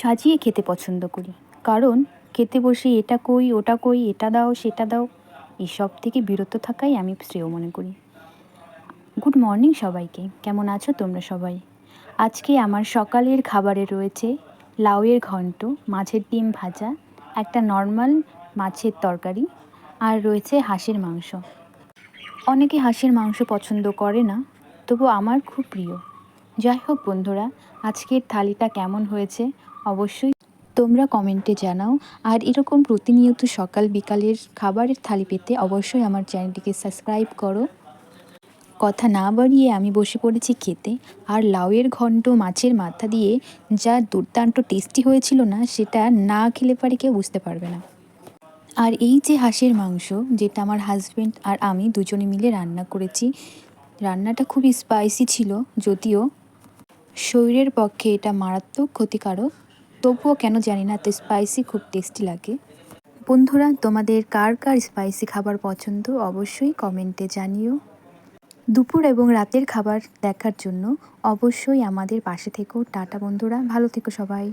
সাজিয়ে খেতে পছন্দ করি। কারণ খেতে বসে এটা কই, ওটা কই, এটা দাও, সেটা দাও, এসব থেকে বিরত থাকাই আমি শ্রেয় মনে করি। গুড মর্নিং সবাইকে, কেমন আছো তোমরা সবাই? আজকে আমার সকালের খাবারে রয়েছে লাউয়ের ঘন্ট, মাছের ডিম ভাজা, একটা নর্মাল মাছের তরকারি, আর রয়েছে হাঁসের মাংস। অনেকে হাঁসের মাংস পছন্দ করে না, তবু আমার খুব প্রিয়। যাই হোক বন্ধুরা, আজকের থালিটা কেমন হয়েছে অবশ্যই। তোমরা কমেন্টে জানাও। আর এরকম প্রতিনিয়ত সকাল বিকালের খাবারের থালি পেতে অবশ্যই আমার চ্যানেলটিকে সাবস্ক্রাইব করো। কথা না বাড়িয়ে আমি বসে পড়েছি খেতে। আর লাউয়ের ঘন্ট মাছের মাথা দিয়ে যা দুর্দান্ত টেস্টি হয়েছিল না, সেটা না খেলে পারে কেউ বুঝতে পারবে না। আর এই যে হাঁসের মাংস, যেটা আমার হাজব্যান্ড আর আমি দুজনে মিলে রান্না করেছি, রান্নাটা খুবই স্পাইসি ছিল, যদিও শরীরের পক্ষে এটা মারাত্মক ক্ষতিকারক। তবুও কেন জানি না তো স্পাইসি খুব টেস্টি লাগে। বন্ধুরা, তোমাদের কার কার স্পাইসি খাবার পছন্দ অবশ্যই কমেন্টে জানিও। দুপুর এবং রাতের খাবার দেখার জন্য অবশ্যই আমাদের পাশে থেকো। টাটা বন্ধুরা, ভালো থেকো সবাই।